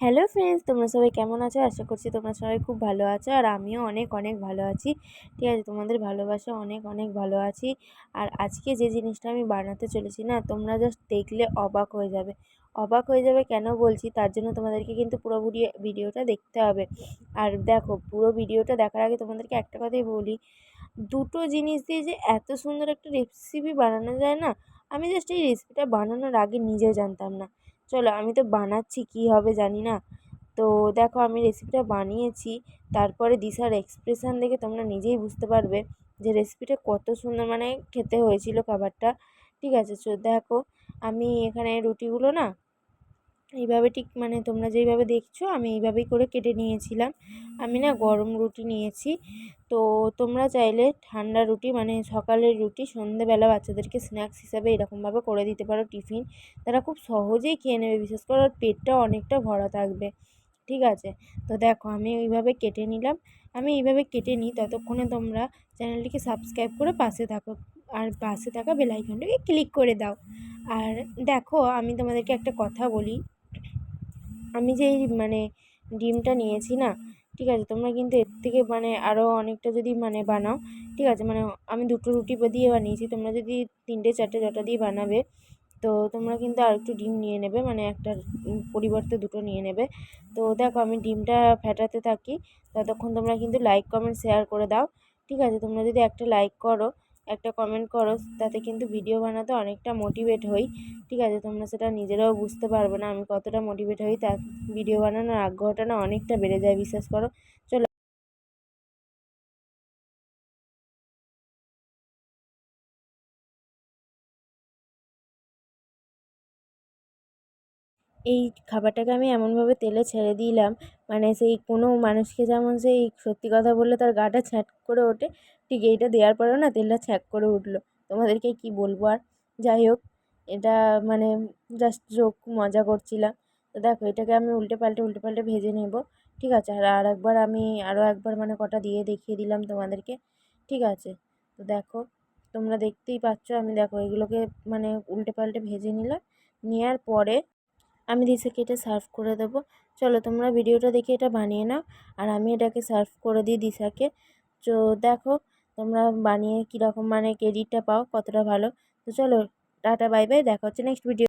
Hello friends, তোমরা সবাই কেমন আছো? আশা করছি তোমরা সবাই খুব ভালো আছো আর আমিও অনেক অনেক ভালো আছি। ঠিক আছে, তোমাদের ভালোবাসা অনেক অনেক ভালো আছি। আর আজকে যে জিনিসটা আমি বানাতে চলেছি না, তোমরা জাস্ট দেখলে অবাক হয়ে যাবে। অবাক হয়ে যাবে কেন বলছি? তার জন্য তোমাদেরকে কিন্তু পুরো ভিডিওটা দেখতে হবে। আর দেখো, পুরো ভিডিওটা দেখার আগে তোমাদেরকে একটা কথাই বলি। দুটো জিনিস দিয়ে যে এত সুন্দর একটা রেসিপি বানানো যায় না, আমি জাস্ট এই রেসিপিটা বানানোর আগে নিজে জানতাম না। চলো আমি তো বানাচ্ছি, কি হবে জানি না। তো দেখো আমি রেসিপিটা বানিয়েছি, তারপরে দিশার এক্সপ্রেশান দেখে তোমরা নিজেই বুঝতে পারবে যে রেসিপিটা কত সুন্দর মানে খেতে হয়েছিল খাবারটা। ঠিক আছে, চো দেখো, আমি এখানে রুটিগুলো না এইভাবে ঠিক মানে তোমরা যেইভাবে দেখছ, আমি এইভাবেই করে কেটে নিয়েছিলাম। আমি না গরম রুটি নিয়েছি। তো তোমরা চাইলে ঠান্ডা রুটি মানে সকালের রুটি, সন্ধেবেলা বাচ্চাদেরকে স্ন্যাক্স হিসাবে এরকমভাবে করে দিতে পারো টিফিন। তারা খুব সহজেই খেয়ে নেবে, বিশেষ করে ওর পেটটাও অনেকটা ভরা থাকবে। ঠিক আছে? তো দেখো, আমি ওইভাবে কেটে নিলাম। আমি এইভাবে কেটে নিই, ততক্ষণে তোমরা চ্যানেলটিকে সাবস্ক্রাইব করে পাশে থাকো। আর পাশে থাকা বেলাইকনটাকে ক্লিক করে দাও। আর দেখো, আমি তোমাদেরকে একটা কথা বলি। আমি যে এই মানে ডিমটা নিয়েছি না, ঠিক আছে, তোমরা কিন্তু এর থেকে মানে আরও অনেকটা যদি মানে বানাও, ঠিক আছে মানে আমি দুটো রুটি দিয়ে বানিয়েছি, তোমরা যদি তিনটে, চারটে যটা দিয়ে বানাবে, তো তোমরা কিন্তু আর একটু ডিম নিয়ে নেবে মানে একটার পরিবর্তে দুটো নিয়ে নেবে, তো দেখো আমি ডিমটা ফেটাতে থাকি, ততক্ষণ তোমরা কিন্তু লাইক কমেন্ট শেয়ার করে দাও, ঠিক আছে, তোমরা যদি একটা লাইক করো একটা কমেন্ট করো, তাতে কিন্তু ভিডিও বানাতে অনেকটা মোটিভেট হই। ঠিক আছে, তোমরা সেটা নিজেরাও বুঝতে পারবে না আমি কতটা মোটিভেট হই, তা ভিডিও বানানোর আগ্রহটা না অনেকটা বেড়ে যায়, বিশ্বাস করো। চলো। এই খাবারটাকে আমি এমনভাবে তেলে ছেড়ে দিলাম মানে সেই কোনো মানুষকে যেমন সেই সত্যি কথা বললে তার গাটা ছ্যাঁট করে ওঠে, ঠিক এইটা দেওয়ার পরেও না তেলটা ছ্যাঁক করে উঠল। তোমাদেরকে কী বলব আর? যাই হোক, এটা মানে জাস্ট জোক মজা করছিলাম। তো দেখো, এটাকে আমি উল্টে পাল্টে উল্টে পাল্টে ভেজে নেব, ঠিক আছে? আর আর একবার আমি আরও একবার মানে কটা দিয়ে দেখিয়ে দিলাম তোমাদেরকে, ঠিক আছে? তো দেখো, তোমরা দেখতেই পাচ্ছ, আমি দেখো এগুলোকে মানে উল্টে পাল্টে ভেজে নিলাম নেওয়ার পরে আমি দিশাকে এটা সার্ভ করে দেবো। চলো তোমরা ভিডিওটা দেখে এটা বানিয়ে নাও। আর আমি এটাকে সার্ভ করে দিই দিশাকে। তো দেখো, তোমরা বানিয়ে কীরকম মানে ক্রেডিটটা পাও, কতটা ভালো। তো চলো, টাটা বাই বাই দেখা হচ্ছে নেক্সট ভিডিও